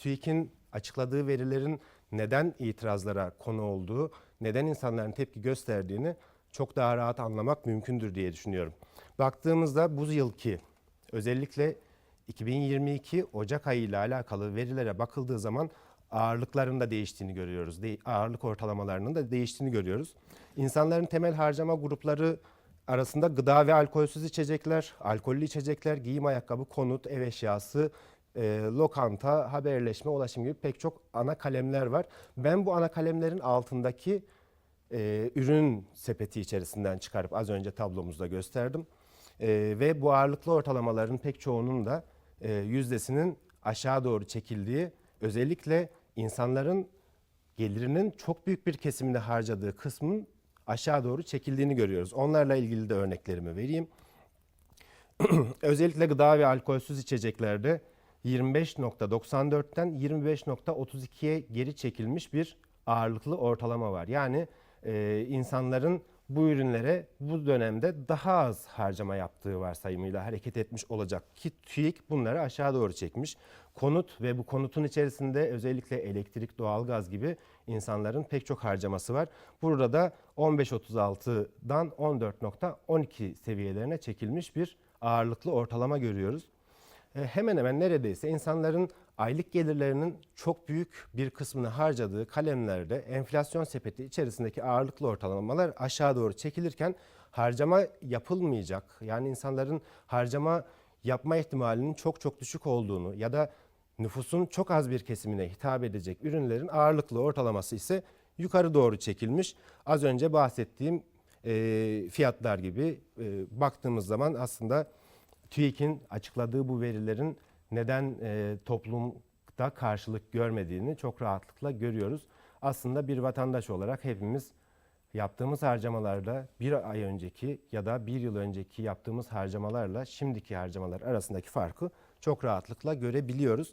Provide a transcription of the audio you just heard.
TÜİK'in açıkladığı verilerin neden itirazlara konu olduğu, neden insanların tepki gösterdiğini çok daha rahat anlamak mümkündür diye düşünüyorum. Baktığımızda bu yılki özellikle 2022 Ocak ayı ile alakalı verilere bakıldığı zaman ağırlıkların da değiştiğini görüyoruz. Ağırlık ortalamalarının da değiştiğini görüyoruz. İnsanların temel harcama grupları arasında gıda ve alkolsüz içecekler, alkollü içecekler, giyim ayakkabı, konut, ev eşyası, e, lokanta, haberleşme, ulaşım gibi pek çok ana kalemler var. Ben bu ana kalemlerin altındaki e, ürün sepeti içerisinden çıkarıp az önce tablomuzda gösterdim. E, ve bu ağırlıklı ortalamaların pek çoğunun da e, yüzdesinin aşağı doğru çekildiği, özellikle insanların gelirinin çok büyük bir kesiminde harcadığı kısmın aşağı doğru çekildiğini görüyoruz. Onlarla ilgili de örneklerimi vereyim. Özellikle gıda ve alkolsüz içeceklerde 25.94'ten 25.32'ye geri çekilmiş bir ağırlıklı ortalama var. Yani e, insanların bu ürünlere bu dönemde daha az harcama yaptığı varsayımıyla hareket etmiş olacak ki TÜİK bunları aşağı doğru çekmiş. Konut ve bu konutun içerisinde özellikle elektrik, doğalgaz gibi insanların pek çok harcaması var. Burada da 15.36'dan 14.12 seviyelerine çekilmiş bir ağırlıklı ortalama görüyoruz. E, hemen hemen neredeyse insanların aylık gelirlerinin çok büyük bir kısmını harcadığı kalemlerde enflasyon sepeti içerisindeki ağırlıklı ortalamalar aşağı doğru çekilirken harcama yapılmayacak yani insanların harcama yapma ihtimalinin çok çok düşük olduğunu ya da nüfusun çok az bir kesimine hitap edecek ürünlerin ağırlıklı ortalaması ise yukarı doğru çekilmiş. Az önce bahsettiğim e, fiyatlar gibi e, baktığımız zaman aslında TÜİK'in açıkladığı bu verilerin neden e, toplumda karşılık görmediğini çok rahatlıkla görüyoruz. Aslında bir vatandaş olarak hepimiz yaptığımız harcamalarda bir ay önceki ya da bir yıl önceki yaptığımız harcamalarla şimdiki harcamalar arasındaki farkı çok rahatlıkla görebiliyoruz.